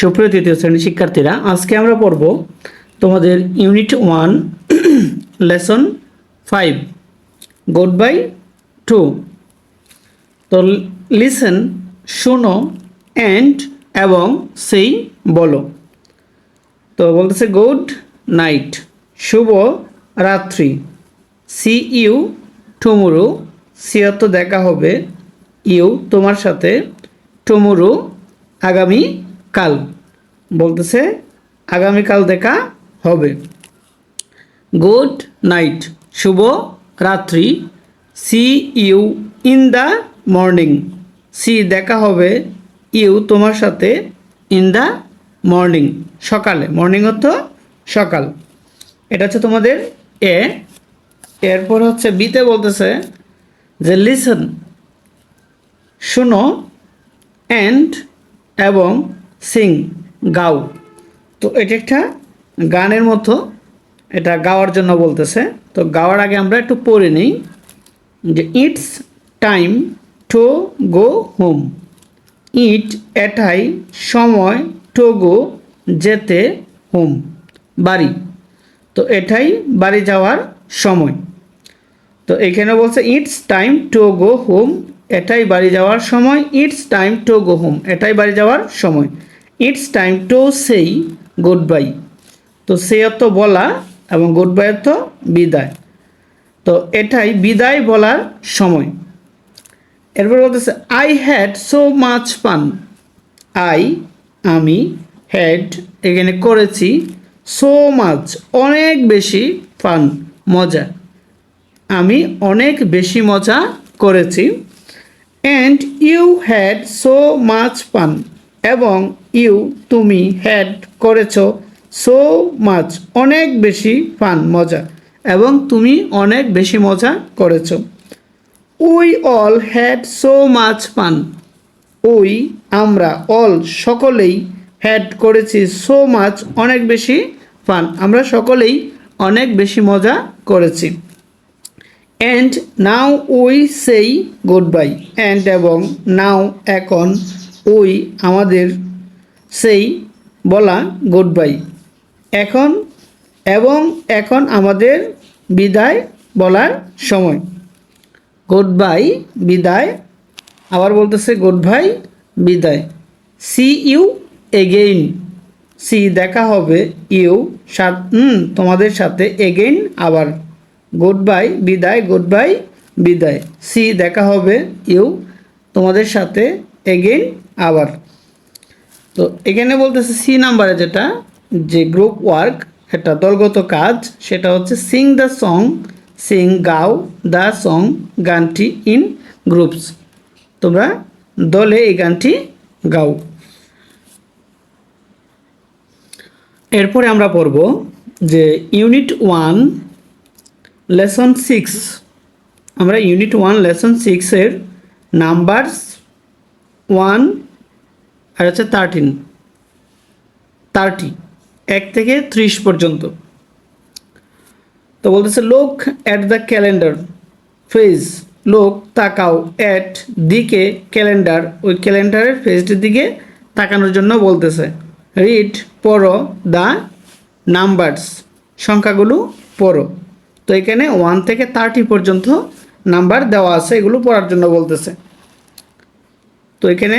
সুপ্রিয় তৃতীয় শ্রেণির শিক্ষার্থীরা, আজকে আমরা পড়ব তোমাদের unit one lesson five goodbye to তো লিসেন শোনো অ্যান্ড এবং সেই বলো। তো বলতেছে গুড নাইট শুভ রাত্রি। সি ইউ টুমুরু সিয়ত দেখা হবে। ইউ তোমার সাথে টুমুরু আগামী কাল বলতেছে, আগামীকাল দেখা হবে। গুড নাইট, শুভ রাত্রি। See you in the morning. See, দেখা হবে ইউ তোমার সাথে ইন দ্য মর্নিং, সকালে। মর্নিং অর্থ সকাল। এটা হচ্ছে তোমাদের এ। এরপর হচ্ছে বিতে বলতেছে যে, লিসন, শোনো অ্যান্ড এবং সিং গাও। তো এটা একটা গানের মতো, এটা গাওয়ার জন্য বলতেছে। তো গাওয়ার আগে আমরা একটু পড়ে নিই, যে it's time to go home. It এটাই সময় টু গো যেতে হোম, বাড়ি। তো এটাই বাড়ি যাওয়ার সময়। তো এখানে বলছে it's time to go home, এটাই বাড়ি যাওয়ার সময়, it's time to go home, এটাই বাড়ি যাওয়ার সময়। ইটস টাইম টু সেই গুড বাই তো সে অর্থ বলা এবং গুড বাই অর্থ বিদায়। তো এটাই বিদায় বলার সময়। এরপর বলতেছে I had so much fun I আমি হ্যাড এখানে করেছি সো মাচ অনেক বেশি ফান মজা। আমি অনেক বেশি মজা করেছি। And you had so much fun এবং ইউ তুমি হ্যাড করেছ সো মাচ অনেক বেশি ফান মজা, এবং তুমি অনেক বেশি মজা করেছ। We all had so much fun we আমরা অল সকলেই হ্যাড করেছি সো মাচ অনেক বেশি ফান আমরা সকলেই অনেক বেশি মজা করেছি। অ্যান্ড নাও উই সেই গুড বাই অ্যান্ড এবং নাও এখন উই আমাদের সেই বলা গুড বাই এখন এবং এখন আমাদের বিদায় বলার সময়। গুড বাই বিদায়। আবার বলতেছে গুড বাই বিদায়। সি ইউ এগেইন সি দেখা হবে ইউ সাত তোমাদের সাথে এগেইন আবার। গুড বাই বিদায় গুড বাই বিদায়। সি দেখা হবে ইউ তোমাদের সাথে এগেইন আবার। তো এখানে বলতেছে সি নাম্বারে যেটা, যে গ্রুপ ওয়ার্ক এটা দলগত কাজ, সেটা হচ্ছে সিং দ্য সং সিং গাও দ্য সং গানটি ইন গ্রুপস তোমরা দলে এই গানটি গাও। এরপরে আমরা পড়ব যে ইউনিট ওয়ান লেসন সিক্স আমরা ইউনিট ওয়ান লেসন সিক্সের নাম্বারস ওয়ান আর হচ্ছে থার্টিন থার্টি এক থেকে ত্রিশ পর্যন্ত। তো বলতেছে, লোক অ্যাট দ্য ক্যালেন্ডার ফেজ লোক তাকাও অ্যাট দিকে ক্যালেন্ডার ওই ক্যালেন্ডারের ফেজটির দিকে তাকানোর জন্য বলতেছে রিড পড়ো দ্য নাম্বারস সংখ্যাগুলো পড়ো। তো এখানে ওয়ান থেকে থার্টি পর্যন্ত নাম্বার দেওয়া আছে, এগুলো পড়ার জন্য বলতেছে। তো এখানে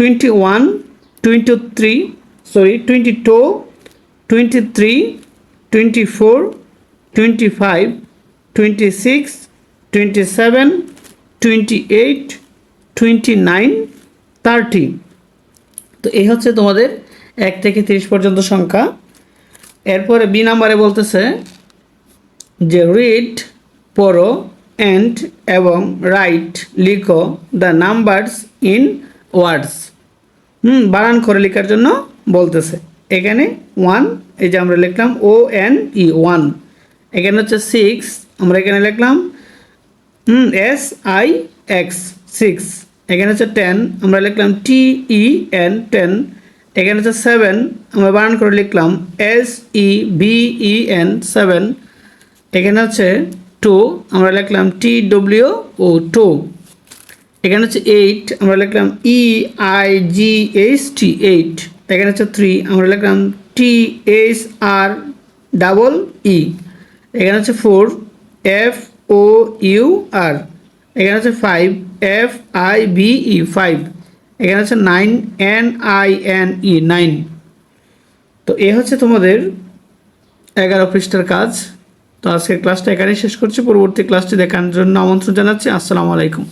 twenty one twenty three sorry twenty two twenty three twenty four twenty five twenty six twenty seven twenty eight twenty nine thirty তো এই হচ্ছে তোমাদের এক থেকে তিরিশ পর্যন্ত সংখ্যা। এরপরে বি নাম্বারে বলতেছে যে রিড পড়ো অ্যান্ড এবং রাইট লিখো the numbers in words hmm বানান করে লেখার জন্য বলতেছে। এখানে ওয়ান এই যে আমরা লিখলাম ও এন ই ওয়ান এখানে হচ্ছে সিক্স আমরা এখানে লিখলাম, hmm S I X six এখানে হচ্ছে টেন আমরা লিখলাম টি ই এন টেন এখানে হচ্ছে সেভেন আমরা বানান করে লিখলাম S E V E N seven এখানে হচ্ছে টু আমরা লিখলাম টি ডব্লিউ ও টু এখানে হচ্ছে এইট আমরা লিখলাম E I G H T eight এখানে হচ্ছে থ্রি আমরা লিখলাম T H R double E এখানে হচ্ছে four F O U R এখানে হচ্ছে five F I V E five এখানে হচ্ছে nine N I N E nine তো এ হচ্ছে তোমাদের এগারো পৃষ্ঠার কাজ। তো আজকের ক্লাসটা এখানেই শেষ করছি। পরবর্তী ক্লাসটি দেখার জন্য আমন্ত্রণ জানাচ্ছি। আসসালামু আলাইকুম।